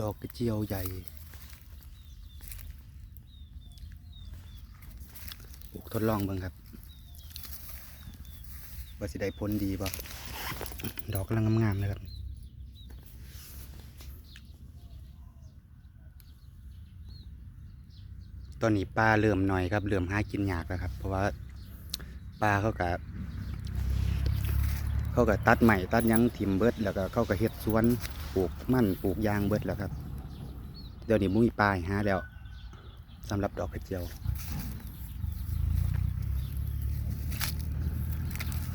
ดอกกระเจียวใหญ่ปลูกทดลองเบิ่งครับว่าสิได้ผลดีบ่ดอกกำลังงามๆเลยครับตอนนี้ปลาเริ่มหน่อยครับเริ่มหากินยากแล้วครับ เพราะว่าปลาเขากับเขากับตัดใหม่ตัดยังทิมเบิดแล้วก็เขาก็เฮ็ดสวน ปลูกมั่นปลูกยางเบิดแล้วครับ เดี๋ยวนี้มุ้ยปลายหาแล้วสำหรับดอกกระเจียว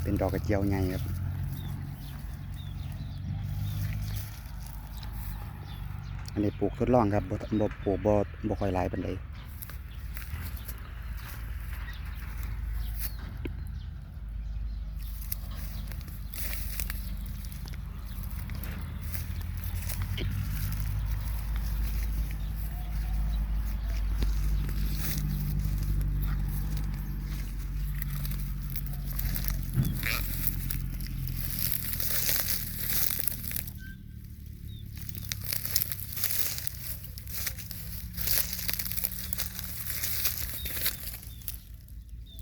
เป็นดอกกระเจียวไงครับอันนี้ปลูกทดลองครับบ่บ่ปลูกบ่บ่ค่อยหลายปานใด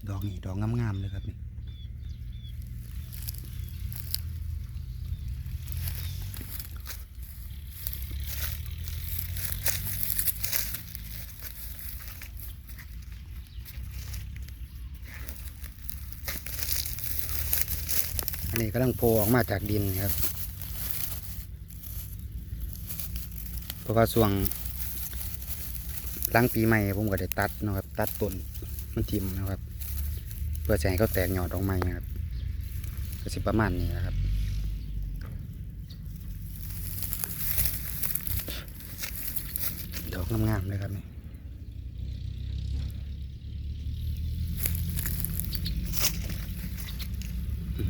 ดอกนี่ดอกงามๆเลยครับนี่อันนี้กำลังโผล่ออกมาจากดินครับ เพราะว่าช่วงหลังปีใหม่ผมก็ได้ตัดนะครับ ตัดต้นมันทิมนะครับ พื่อจะให้เขาแตกหยอดออกมาครับก็สิประมาณนี้นะครับดอกงามๆเลยครับนี่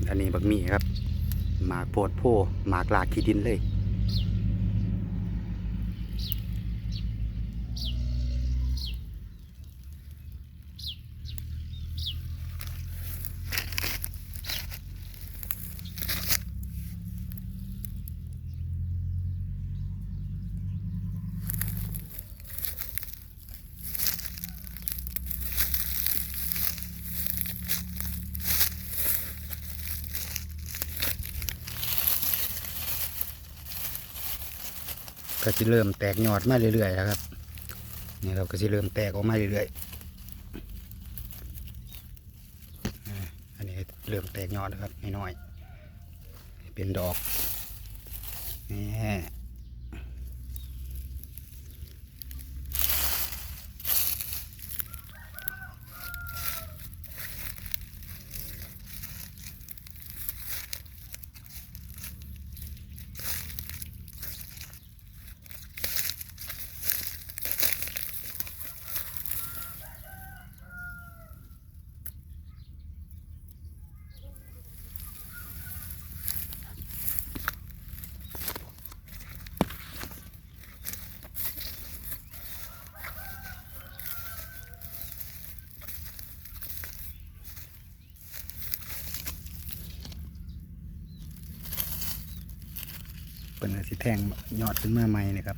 อันนี้บักมี่ครับหมากโพดโพหมากลาขี้ดินเลย ก็จะเริ่มแตกยอดมาเรื่อยๆแล้วครับนี่เราก็จะเริ่มแตกออกมาเรื่อยๆอันนี้เริ่มแตกยอดนะครับน้อยๆเป็นดอกนี่ เป็นอะไรที่แทงยอดขึ้นมาใหม่นะครับ